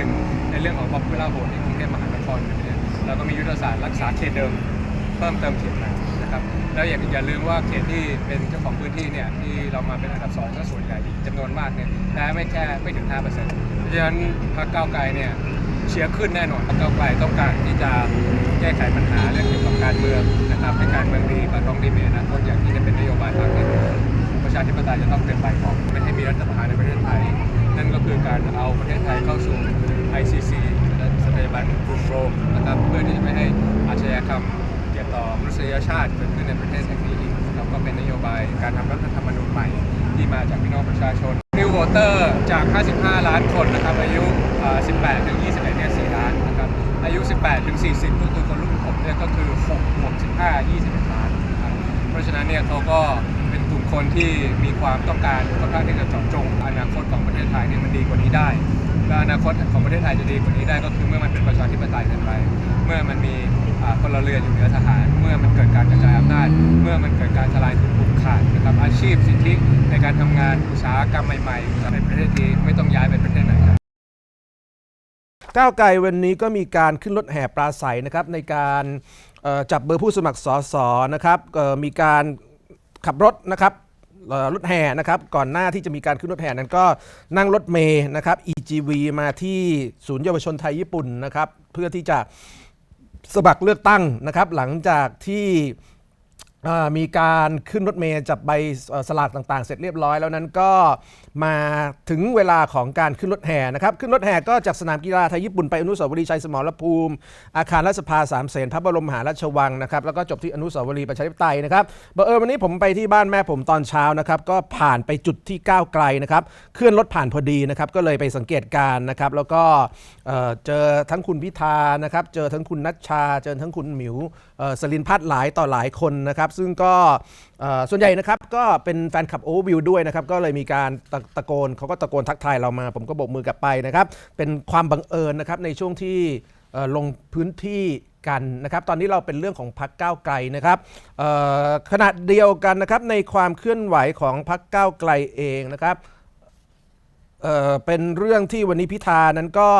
นึ่งในเรื่องของ popular vote ในกรุงเทพมหานครเนี่ยเราก็มียุทธศาสตร์รักษาเขตเดิมเพิ่มเติมเขตใหม่นะครับแล้วอย่าอย่าลืมว่าเขตที่เป็นเจ้าของพื้นที่เนี่ยที่เรามาเป็นอันดับสองก็ส่วนใหญ่จำนวนมากเนี่ยได้ไม่แค่ไม่ถึง 5%เพราะฉะนั้นพรรคก้าวไกลเนี่ยเชียร์ขึ้นแน่นอนพรรคก้าวไกลต้องการที่จะแก้ไขปัญหาเรื่องเกี่ยวกับการเมืองนะครับให้การเมืองดีปากท้องดีมีอนาคตอย่างที่จะเป็นนโยบายพรรคเนี่ยประชาธิปไตยจะต้องเป็นใบของไม่ให้มีรัฐประหารในประเทศไทย นั่นก็คือการเอาประเทศไทยเข้าสู่ ICC และสถาบันกรุงโรมนะครับเพื่อที่จะไม่ให้อาชญากรรมเกี่ยวต่อมนุษยชาติเกิดขึ้นในประเทศแห่งนี้อีกนะครับก็เป็นนโยบายการทำรัฐธรรมนูญใหม่ที่มาจากพี่น้องประชาชน New Voter จาก 55 ล้านคนนะครับอายุ 18 ถึง 21 เนี่ย 4 ล้านนะครับอายุ 18 ถึง 40 ก็คือคนรุ่นผมเนี่ยก็คือ6บวก15 21 ล้านนะครับเพราะฉะนั้นเนี่ยเขาก็ คนที่มีความต้องการค่อนข้างที่จะเจาะจง อนาคตของประเทศไทยเนี่ยมันดีกว่านี้ได้และอนาคตของประเทศไทยจะดีกว่านี้ได้ ก็คือเมื่อมันเป็นประชาธิปไตยเกินไปเมื่อมันมีพลเรือนอยู่เหนือทหาร เมื่อมันเกิดการกระจายอำนาจ เมื่อมันเกิดการทลายทุนผูกขาดนะครับอาชีพสิทธิในการทำงานอุตสาหกรรมใหม่ๆในประเทศนี้ไม่ต้องย้ายไปประเทศไหนครับก้าวไกลวันนี้ก็มีการขึ้นรถแห่ปราศัยนะครับในการจับเบอร์ผู้สมัครสสนะครับมีการ ขับรถนะครับรถแห่นะครับก่อนหน้าที่จะมีการขึ้นรถแห่นั้นก็นั่งรถเมย์นะครับ EGV มาที่ศูนย์เยาวชนไทยญี่ปุ่นนะครับเพื่อที่จะสมัครเลือกตั้งนะครับหลังจากที่ มีการขึ้นรถเมล์จับใบสลากต่างๆ เสร็จเรียบร้อยแล้วนั้นก็มาถึงเวลาของการขึ้นรถแห่นะครับ ขึ้นรถแห่ก็จากสนามกีฬาไทยญี่ปุ่นไปอนุสาวรีย์ชัยสมรภูมิ อาคารรัฐสภาสามเสนพระบรมมหาราชวังนะครับแล้วก็จบที่อนุสาวรีย์ประชาธิปไตยนะครับบังเอิญวันนี้ผมไปที่บ้านแม่ผมตอนเช้านะครับก็ผ่านไปจุดที่ก้าวไกลนะครับเคลื่อนรถผ่านพอดีนะครับก็เลยไปสังเกตการนะครับแล้วก็เจอทั้งคุณพิธานะครับเจอทั้งคุณนัชชา เจอทั้งคุณหมิว สลินพัฒน์หลายต่อหลายคนนะครับ ซึ่งก็ส่วนใหญ่นะครับก็เป็นแฟนคลับโอเวอร์วิวด้วยนะครับ ก็เลยมีการตะตะโกนเขาก็ตะโกนทักทายเรามา ผมก็โบกมือกลับไปนะครับ เป็นความบังเอิญนะครับในช่วงที่ลงพื้นที่กันนะครับตอนนี้เราเป็นเรื่องของพักก้าวไกลนะครับเอ่อขณะเดียวกันนะครับในความเคลื่อนไหวของพักก้าวไกลเองนะครับเเป็นเรื่องที่วันนี้พิธานั้นก็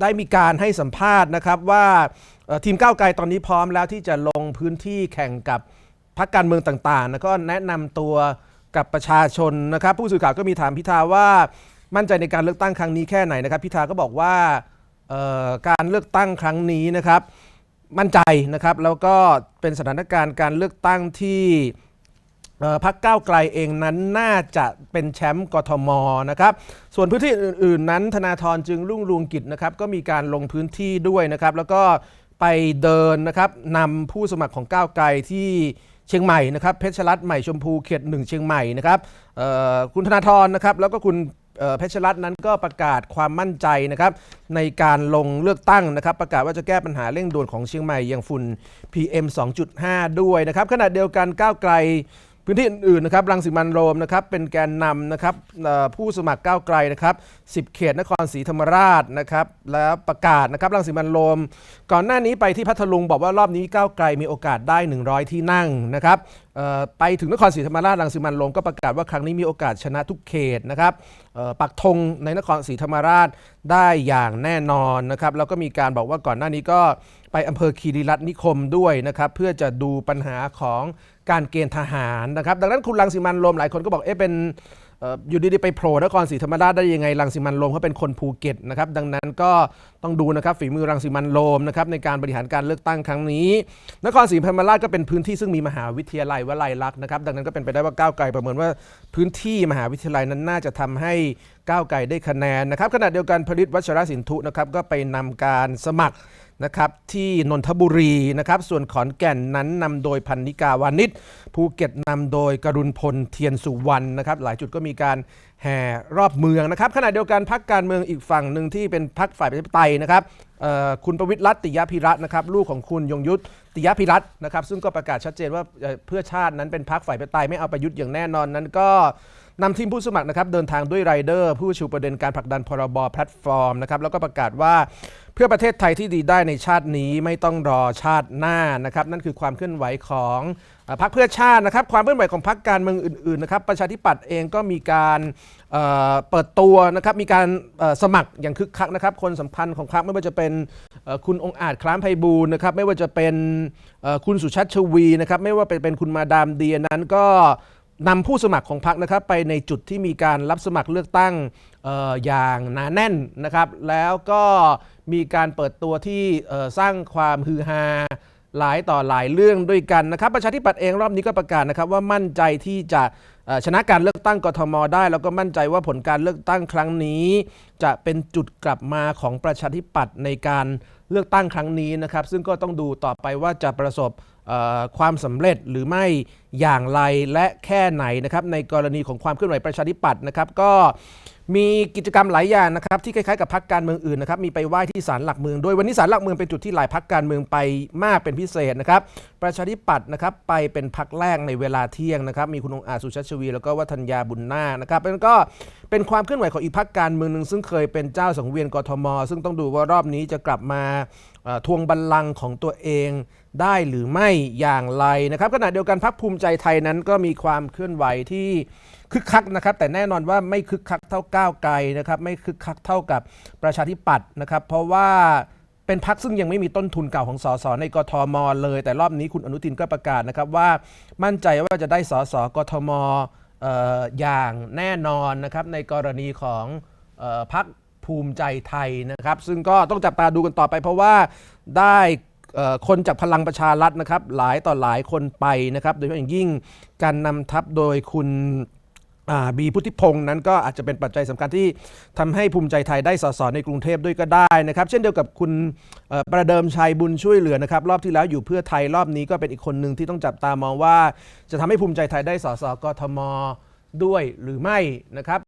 ได้มีการให้สัมภาษณ์นะครับว่า ทีมก้าวไกลตอนนี้พร้อมแล้วที่จะลงพื้นที่แข่งกับพรรคการเมืองต่างๆ แล้วก็แนะนำตัวกับประชาชนนะครับ ผู้สื่อข่าวก็มีถามพิธาว่ามั่นใจในการเลือกตั้งครั้งนี้แค่ไหนนะครับ พิธาก็บอกว่าการเลือกตั้งครั้งนี้นะครับ มั่นใจนะครับแล้วก็เป็นสถานการณ์การเลือกตั้งที่เอ่อพักก้าวไกลเองนั้นน่าจะเป็นแชมป์กทมนะครับ ส่วนพื้นที่อื่น ๆ นั้นธนาธรจึงรุ่งรืองกิจนะครับก็มีการลงพื้นที่ด้วยนะครับ แล้วก็ ไปเดินนะครับนำผู้สมัครของก้าวไกลที่เชียงใหม่นะครับเพชรรัตน์ใหม่ชมพูเขตหนึ่งเชียงใหม่นะครับคุณธนาธรนะครับแล้วก็คุณเอ่อเพชรรัตน์นั้นก็ประกาศความมั่นใจนะครับในการลงเลือกตั้งนะครับ ประกาศว่าจะแก้ปัญหาเร่งด่วนของเชียงใหม่อย่างฝุ่น PM 2.5 ด้วยนะครับขณะเดียวกันก้าวไกล พื้นที่อื่นๆนะครับรังสิมันโรมนะครับเป็นแกนนำนะครับผู้สมัครก้าวไกลนะครับ10 เขตนครศรีธรรมราชนะครับแล้วประกาศนะครับรังสิมันโรม ก่อนหน้านี้ไปที่พัทลุงบอกว่ารอบนี้ก้าวไกลมีโอกาสได้ 100 ที่นั่งนะครับ ไปถึงนครศรีธรรมราชรังสิมันต์โรมก็ประกาศว่าครั้งนี้มีโอกาสชนะทุกเขตนะครับปักธงในนครศรีธรรมราชได้อย่างแน่นอนนะครับแล้วก็มีการบอกว่าก่อนหน้านี้ก็ไปอำเภอคีรีรัตน์นิคมด้วยนะครับเพื่อจะดูปัญหาของการเกณฑ์ทหารนะครับ ดังนั้นคุณรังสิมันต์โรมหลายคนก็บอกเอ๊ะเป็น อยู่ดีๆไปโผล่นครศรีธรรมราชได้ยังไงรังสิมันโรมเขาเป็นคนภูเก็ตนะครับดังนั้นก็ต้องดูนะครับฝีมือรังสิมันโรมนะครับในการบริหารการเลือกตั้งครั้งนี้ นครศรีธรรมราชก็เป็นพื้นที่ซึ่งมีมหาวิทยาลัยวลัยลักษณ์นะครับดังนั้นก็เป็นไปได้ว่าก้าวไกลประเมินว่าพื้นที่มหาวิทยาลัยนั้นน่าจะทำให้ก้าวไกลได้คะแนนนะครับขณะเดียวกันผลิตวัชรสินธุนะครับก็ไปนำการสมัคร นะครับที่นนทบุรีนะครับส่วนขอนแก่นนั้นนำโดยพันนิกาวานิชภูเก็ตนำโดยกรุณพลเทียนสุวรรณนะครับหลายจุดก็มีการแห่รอบเมืองนะครับขณะเดียวกันพักการเมืองอีกฝั่งหนึ่งที่เป็นพักฝ่ายประชาธิปไตยนะครับ คุณประวิตรรัตติยพิรัตน์นะครับลูกของคุณยงยุทธติยพิรัตน์นะครับซึ่งก็ประกาศชัดเจนว่าเพื่อชาตินั้นเป็นพักฝ่ายประชาธิปไตยไม่เอาประยุทธ์อย่างแน่นอนนั้นก็นำทีมผู้สมัครนะครับเดินทางด้วยไรเดอร์ ผู้ชูประเด็นการผลักดันพรบแพลตฟอร์มนะครับแล้วก็ประกาศว่าเพื่อประเทศไทยที่ดีได้ในชาตินี้ไม่ต้องรอชาติหน้านะครับนั่นคือความเคลื่อนไหวของ พรรคเพื่อชาตินะครับความเคลื่อนไหวของพรรคการเมืองอื่นๆนะครับประชาธิปัตย์เองก็มีการเเปิดตัวนะครับมีการสมัครอย่างคึกคักนะครับคนสำคัญของพรรคไม่ว่าจะเป็นคุณองอาจคล้ามไพบูลนะครับไม่ว่าจะเป็นคุณสุชัชวีนะครับไม่ว่าเป็นคุณมาดามเดียนั้นก็นำผู้สมัครของพรรคนะครับไปในจุดที่มีการรับสมัครเลือกตั้งออย่างหนาแน่นนะครับ แล้วก็มีการเปิดตัวที่สร้างความฮือฮา หลายต่อหลายเรื่องด้วยกันนะครับ ประชาธิปัตย์เองรอบนี้ก็ประกาศนะครับว่ามั่นใจที่จะชนะการเลือกตั้งกทมได้ แล้วก็มั่นใจว่าผลการเลือกตั้งครั้งนี้ จะเป็นจุดกลับมาของประชาธิปัตย์ในการเลือกตั้งครั้งนี้นะครับ ซึ่งก็ต้องดูต่อไปว่าจะประสบ ความสำเร็จหรือไม่อย่างไรและแค่ไหนนะครับในกรณีของความเคลื่อนไหวประชาธิปัตย์นะครับก็มีกิจกรรมหลายอย่างนะครับที่คล้ายๆกับพักการเมืองอื่นนะครับมีไปไหว้ที่ศาลหลักเมืองด้วยวันนี้ศาลหลักเมืองเป็นจุดที่หลายพักการเมืองไปมากเป็นพิเศษนะครับประชาธิปัตย์นะครับไปเป็นพักแรกในเวลาเที่ยงนะครับมีคุณองอาจสุชาชวี แล้วก็วัฒนยาบุญนานะครับแล้วก็เป็นความเคลื่อนไหวของอีกพักการเมืองหนึ่งซึ่งเคยเป็นเจ้าสังเวียนกทม ซึ่งต้องดูว่ารอบนี้จะกลับมา ทวงบัลลังก์ของตัวเองได้หรือไม่อย่างไรนะครับขณะเดียวกันพักภูมิใจไทยนั้นก็มีความเคลื่อนไหวที่คึกคักนะครับ แต่แน่นอนว่าไม่คึกคักเท่าก้าวไกลนะครับ ไม่คึกคักเท่ากับประชาธิปัตย์นะครับ เพราะว่าเป็นพักซึ่งยังไม่มีต้นทุนเก่าของสสในกทม เลย แต่รอบนี้คุณอนุทินก็ประกาศนะครับว่ามั่นใจว่าจะได้สสกทมอออย่างแน่นอนนะครับในกรณีของออพัก ภูมิใจไทยนะครับ ซึ่งก็ต้องจับตาดูกันต่อไป เพราะว่าได้คนจากพลังประชารัฐนะครับ หลายต่อหลายคนไปนะครับ โดยเฉพาะอย่างยิ่งการนำทัพโดยคุณบีพุทธิพงศ์นั้นก็อาจจะเป็นปัจจัยสำคัญที่ทำให้ภูมิใจไทยได้สสในกรุงเทพด้วยก็ได้นะครับ เช่นเดียวกับคุณประเดิมชัยบุญช่วยเหลือนะครับ รอบที่แล้วอยู่เพื่อไทยรอบนี้ก็เป็นอีกคนหนึ่งที่ต้องจับตามองว่า จะทำให้ภูมิใจไทยได้สสกทมด้วยหรือไม่นะครับ